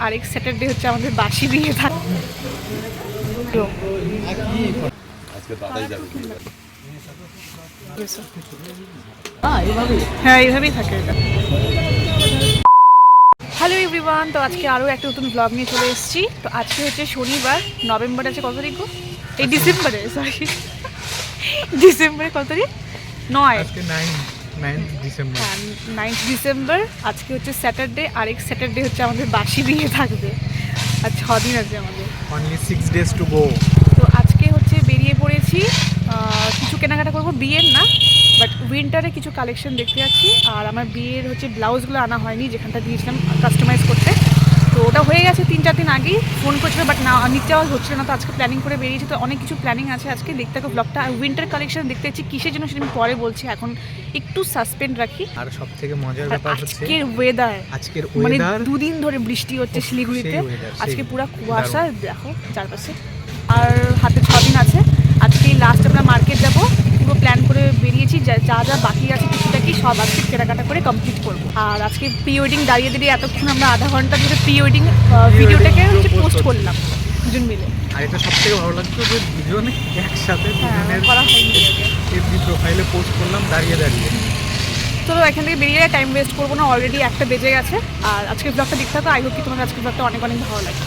আরেক স্যাটারডে হচ্ছে আমাদের বাসি বিয়ে থাকে আজকে দাদাই যাবে হ্যাঁ এইভাবেই থাকে এটা। হ্যালো এভরিওয়ান তো আজকে আরও একটা নতুন ব্লগ নিয়ে চলে এসেছি। তো আজকে হচ্ছে শনিবার নভেম্বর আছে কত তারিখ গো? এই ডিসেম্বরে সরি ডিসেম্বরে কত তারিখ? নয়। ডিসেম্বর হ্যাঁ নাইন্থ ডিসেম্বর আজকে হচ্ছে স্যাটারডে আরেক স্যাটারডে হচ্ছে আমাদের বাসি বিয়ে থাকবে। আর ছ দিন আছে আমাদের। Only six days to go তো আজকে হচ্ছে বেরিয়ে পড়েছি কিছু কেনাকাটা করব বিয়ের না বাট উইন্টারে কিছু কালেকশন দেখতে যাচ্ছি। আর আমার বিয়ের হচ্ছে ব্লাউজগুলো আনা হয়নি যেখানটা দিয়েছিলাম কাস্টমাইজ করতে। তো ওটা হয়ে গেছে তিন চার দিন আগেই। ফোন করছিল বাট না নিতে যাওয়া হচ্ছিল না তো আজকে প্ল্যানিং করে বেরিয়েছি তো অনেক কিছু প্ল্যানিং আছে আজকে। দেখতে থাকো ব্লগটা আর উইন্টার কালেকশন দেখতে যাচ্ছি কিসের জন্য সেটা আমি পরে বলছি। এখন একটু সাসপেন্ড রাখি। আর সব থেকে মজার ব্যাপার হচ্ছে আজকের ওয়েদার আজকের মানে দুদিন ধরে বৃষ্টি হচ্ছে শিলিগুড়িতে। আজকে পুরো কুয়াশা দেখো চারপাশে। আর হাতে ছ দিন আছে। আজকে লাস্ট আমরা মার্কেট যাব। পুরো প্ল্যান করে বেরিয়েছি যা যা যা বাকি আছে টুকিটাকি সব আজকে কেনাকাটা করে কমপ্লিট করব। আর আজকে প্রি ওয়েডিং দাঁড়িয়ে দাঁড়িয়ে এতক্ষণ আমরা আধা ঘণ্টা ধরে প্রি ওয়েডিং ভিডিওটাকে হচ্ছে পোস্ট করলাম দুজন মিলে। আর এটা সব থেকে ভালো লাগতো যে দুজনে একসাথে হ্যাঁ করা হয়নি। এফবি প্রোফাইলে পোস্ট করলাম দাঁড়িয়ে দাঁড়িয়ে। চলো এখান থেকে বেরিয়ে টাইম ওয়েস্ট করব না অলরেডি একটা বেজে গেছে। আর আজকের ব্লগটা দেখতে থাকো আই হোপ কি তোমার আজকের ব্লগটা অনেক অনেক ভালো লাগবে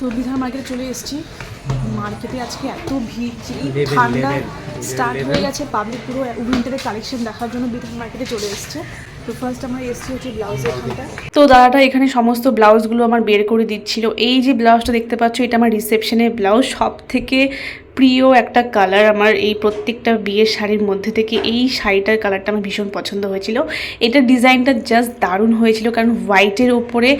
তো বিধান মার্কেটে চলে এসেছি। মার্কেটে আজকে এত ভিড় ঠান্ডা স্টার্ট হয়ে গেছে পাবলিক পুরো উইন্টারের কালেকশন দেখার জন্য বিধান মার্কেটে চলে এসছে। তো ফার্স্ট আমরা এসছি হচ্ছে ব্লাউজের এখানটা তো দাদাটা এখানে সমস্ত ব্লাউজগুলো আমার বের করে দিচ্ছিল। এই যে ব্লাউজটা দেখতে পাচ্ছ এটা আমার রিসেপশনের ব্লাউজ সব থেকে প্রিয় একটা কালার আমার এই প্রত্যেকটা বিয়ের শাড়ির মধ্যে থেকে এই শাড়িটার কালারটা আমার ভীষণ পছন্দ হয়েছিল। এটার ডিজাইনটা জাস্ট দারুণ হয়েছিল কারণ হোয়াইটের ওপরে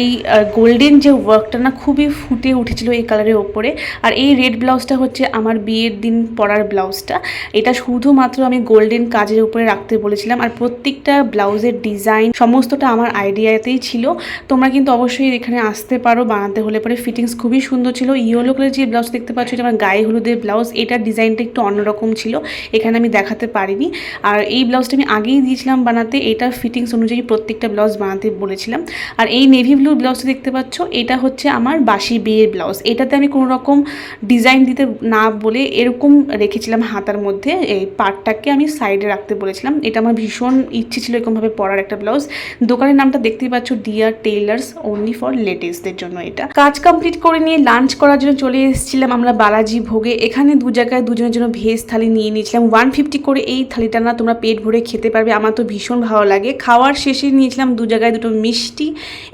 এই গোল্ডেন যে ওয়ার্কটা না খুবই ফুটে উঠেছিল এই কালারের ওপরে। আর এই রেড ব্লাউজটা হচ্ছে আমার বিয়ের দিন পরার ব্লাউজটা এটা শুধুমাত্র আমি গোল্ডেন কাজের উপরে রাখতে বলেছিলাম। আর প্রত্যেকটা ব্লাউজের ডিজাইন সমস্তটা আমার আইডিয়াতেই ছিল। তোমরা কিন্তু অবশ্যই এখানে আসতে পারো, বানাতে হলে পরে। ফিটিংস খুবই সুন্দর ছিল। ইয়েলো কালার যে ব্লাউজ দেখতে পাচ্ছ, এটা আমার গায়ে হলুদের ব্লাউজ, এটার ডিজাইনটা একটু অন্যরকম ছিল, এখানে আমি দেখাতে পারিনি। আর এই ব্লাউজটা আমি আগেই দিয়েছিলাম বানাতে এটা ফিটিংস অনুযায়ী প্রত্যেকটা ব্লাউজ বানাতে বলেছিলাম। আর এই নেভি ব্লু ব্লাউজটা দেখতে পাচ্ছ, এটা হচ্ছে আমার বাসি বিয়ের ব্লাউজ। এটাতে আমি কোনো রকম ডিজাইন দিতে না বলে এরকম রেখেছিলাম হাতার মধ্যে, এই পার্টটাকে আমি সাইডে রাখতে বলেছিলাম। এটা আমার ভীষণ ইচ্ছে ছিল এরকমভাবে পরার একটা ব্লাউজ। দোকানের নামটা দেখতেই পাচ্ছ ডিয়ার টেইলার্স অনলি ফর লেডিসদের জন্য এটা। কাজ কমপ্লিট করে নিয়ে লাঞ্চ করার জন্য চলে এসেছিলাম আমরা বালাজি ভোগে। এখানে দু জায়গায় দুজনের জন্য ভেজ থালি নিয়ে নিয়েছিলাম। ওয়ান ফিফটি করে এই থালিটা না তোমরা পেট ভরে খেতে পারবে। আমার তো ভীষণ ভালো লাগে। খাওয়ার শেষে নিয়েছিলাম দু জায়গায় দুটো মিষ্টি।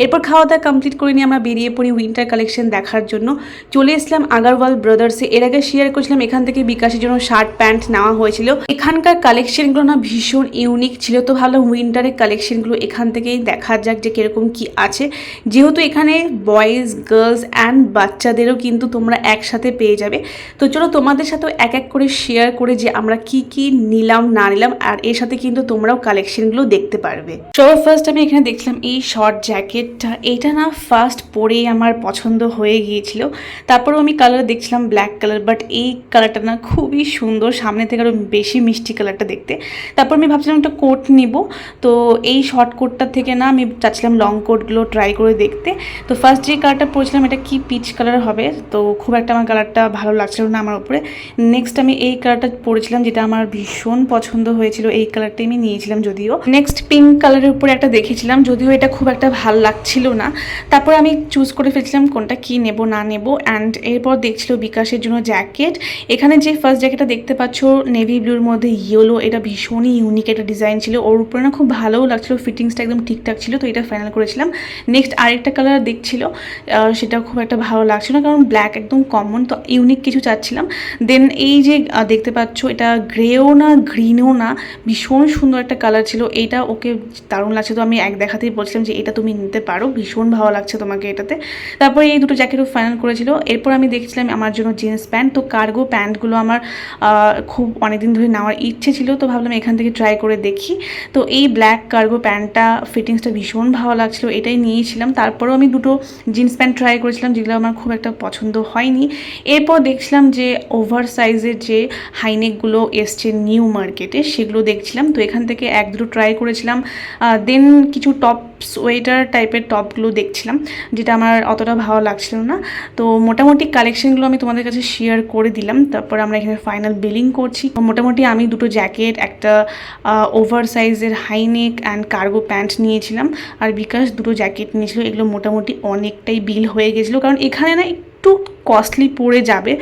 এরপর খাওয়া দাওয়া কমপ্লিট করে নিয়ে আমরা বেরিয়ে পড়ি উইন্টার কালেকশন দেখার জন্য। চলে এসলাম আগারওয়াল ব্রাদার্সে এর আগে শেয়ার করেছিলাম, এখান থেকে বিকাশের জন্য শার্ট প্যান্ট নেওয়া হয়েছিল। এখানকার কালেকশনগুলো না ভীষণ ইউনিক ছিল। তো ভালো উইন্টারের কালেকশনগুলো এখান থেকেই দেখা যাক যে কীরকম কি আছে। যেহেতু এখানে বয়েজ গার্লস অ্যান্ড বাচ্চাদেরও কিন্তু তোমরা একসাথে পেয়ে যাবে। তো চলো তোমাদের সাথেও এক এক করে শেয়ার করে যে আমরা কি কি নিলাম, না নিলাম, আর এর সাথে কিন্তু তোমরাও কালেকশনগুলো দেখতে পারবে। চলো ফার্স্ট আমি এখানে দেখছিলাম এই শর্ট জ্যাকেটটা এটা না ফার্স্ট পরেই আমার পছন্দ হয়ে গিয়েছিল। তারপরেও আমি কালার দেখছিলাম ব্ল্যাক কালার বাট এই কালারটা না খুবই সুন্দর। সামনে থেকে আরও বেশি মিষ্টি কালারটা দেখতে। তারপর আমি ভাবছিলাম একটা কোট নিব। তো এই শর্ট কোটটা থেকে না আমি চাচ্ছিলাম লং কোটগুলো ট্রাই করে দেখতে। তো ফার্স্ট যে কালারটা পরেছিলাম, এটা কি পিচ কালার হবে? তো খুব একটা আমার কালারটা ভালো লাগছিল না আমার উপরে। নেক্সট আমি এই কালারটা পরেছিলাম যেটা আমার ভীষণ পছন্দ হয়েছিল, এই কালারটাই আমি নিয়েছিলাম যদিও। নেক্সট পিঙ্ক কালারের উপরে একটা দেখেছিলাম, যদিও এটা খুব একটা ভালো লাগছিল না। তারপর আমি চুজ করে ফেলছিলাম কোনটা কি নেব, না নেব অ্যান্ড এরপর দেখছিল বিকাশের জন্য জ্যাকেট এখানে যে ফার্স্ট জ্যাকেটটা দেখতে পাচ্ছ নেভি ব্লুর মধ্যে ইয়েলো এটা ভীষণই ইউনিক একটা ডিজাইন ছিল। ওর উপরে না খুব ভালোও লাগছিল ফিটিংসটা একদম ঠিকঠাক ছিল, তো এটা ফাইনাল করেছিলাম। নেক্সট আরেকটা কালার দেখছিল সেটা খুব একটা ভালো লাগছিল না, কারণ ব্ল্যাক একদম কমন তো ইউনিক কিছু চাচ্ছিলাম দেন এই যে দেখতে পাচ্ছ, এটা গ্রেও না গ্রিনও না, ভীষণ সুন্দর একটা কালার ছিল। এটা ওকে দারুণ লাগছে। তো আমি এক দেখাতেই বলছিলাম যে, এটা তুমি নিতে পারো। ভীষণ ভালো লাগছে তোমাকে এটাতে। তারপরে এই দুটো জ্যাকেটও ফাইনাল করেছিল। এরপর আমি দেখছিলাম আমার জন্য জিন্স প্যান্ট তো কার্গো প্যান্টগুলো আমার খুব অনেকদিন ধরে নেওয়ার ইচ্ছে ছিল। তো ভাবলাম এখান থেকে ট্রাই করে দেখি। তো এই ব্ল্যাক কার্গো প্যান্টটা ফিটিংসটা ভীষণ ভালো লাগছিল। এটাই নিয়েছিলাম। তারপরেও আমি দুটো জিন্স প্যান্ট ট্রাই করেছিলাম, যেগুলো আমার খুব একটা পছন্দ হয়নি। এরপর দেখছিলাম যে ওভার সাইজের যে হাইনেকগুলো এসছে নিউ মার্কেটে সেগুলো দেখছিলাম। তো এখান থেকে এক দুটো ট্রাই করেছিলাম। দেন কিছু টপ সোয়েটার টাইপের টপগুলো দেখছিলাম, যেটা আমার অতটা ভালো লাগছিল না। তো মোটামুটি কালেকশনগুলো আমি তোমাদের কাছে শেয়ার করে দিলাম। তারপর আমরা এখানে ফাইনাল বিলিং করছি। মোটামুটি আমি দুটো জ্যাকেট একটা ওভার সাইজের হাইনেক অ্যান্ড কার্গো প্যান্ট নিয়েছিলাম। আর বিকাশ দুটো জ্যাকেট নিয়েছিল। এগুলো মোটামুটি অনেকটাই বিল হয়ে গেছিল। কারণ এখানে না একটু কস্টলি পড়ে যাবে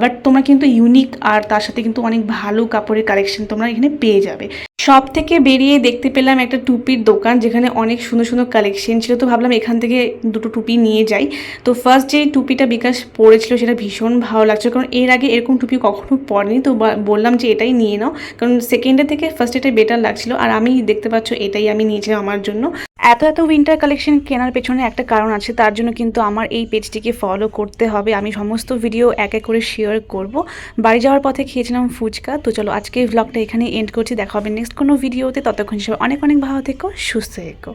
বাট তোমরা কিন্তু ইউনিক আর তার সাথে কিন্তু অনেক ভালো কাপড়ের কালেকশন তোমরা এখানে পেয়ে যাবে। সব থেকে বেরিয়ে দেখতে পেলাম একটা টুপির দোকান, যেখানে অনেক সুন্দর সুন্দর কালেকশন ছিল। তো ভাবলাম এখান থেকে দুটো টুপি নিয়ে যাই। তো ফার্স্ট যে টুপিটা বিকাশ পরেছিল, সেটা ভীষণ ভালো লাগছে কারণ এর আগে এরকম টুপি কখনো পরেনি। তো বললাম যে এটাই নিয়ে নাও, কারণ সেকেন্ডে থেকে ফার্স্ট এটাই বেটার লাগছিল। আর আমি দেখতে পাচ্ছ, এটাই আমি নিয়েছিলাম আমার জন্য। এত এত উইন্টার কালেকশন কেনার পেছনে একটা কারণ আছে, তার জন্য কিন্তু আমার এই পেজটিকে ফলো করতে হবে। আমি সমস্ত ভিডিও এক এক করে শেয়ার করব। বাড়ি যাওয়ার পথে খেয়েছিলাম ফুচকা। তো চলো আজকে ব্লগটা এখানে এন্ড করছি। দেখা হবে নেক্সট কোনো ভিডিওতে ততক্ষণ সবাই অনেক অনেক ভালো থেকো সুস্থ থেকো।